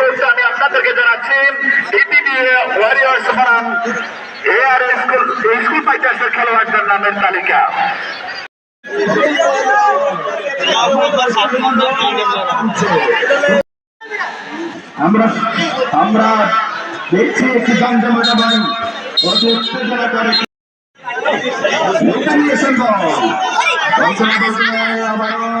মুহূর্তে আমি আপনাদেরকে জানাচ্ছি ইপিডি ওয়ারিয়ার্স বনাম এআর স্কুল স্কুল পাইটাসের খেলোয়াড়দের নামের তালিকা আমরা আমরা দেখছি একটি জমজমাটাবাই অতি উত্তেজনা করে আবারও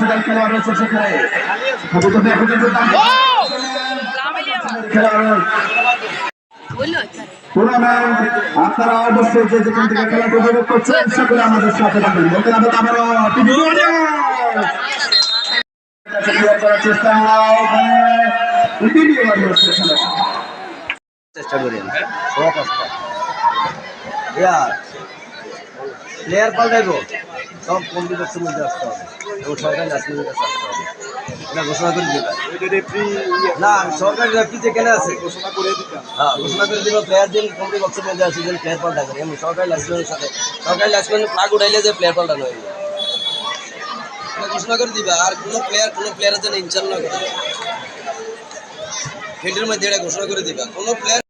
দল খেলোয়াড় রয়েছে সেখানে। আপনারা অবশ্যই যে যেখান থেকে খেলাটি উপভোগ করছেন সেগুলো আমাদের সাথে থাকবেন বলতে হবে আবারও টিভি ক্লিয়ার করার চেষ্টা করি সব আসতে ইয়ার প্লেয়ার পাল্টাইব। সব কম্পিটিশনের মধ্যে আসতে হবে। এবং সরকারি লাইসেন্সের কাছে আসতে হবে এটা ঘোষণা করে দিবে। না সরকারি রেফারি যেখানে আছে হ্যাঁ ঘোষণা করে দিব প্লেয়ার বক্সের মধ্যে আছে যেন প্লেয়ার পাল্টা করে। এমন সরকারি সাথে সরকারি প্লাগ উঠাইলে যে প্লেয়ার পাল্টানো হয়ে যাবে ঘোষণা করে দিবা আর কোনো প্লেয়ার কোনো প্লেয়ারের জন্য ইনচাল না করে। ফিল্ডের মধ্যে এটা ঘোষণা করে দিবা। কোনো প্লেয়ার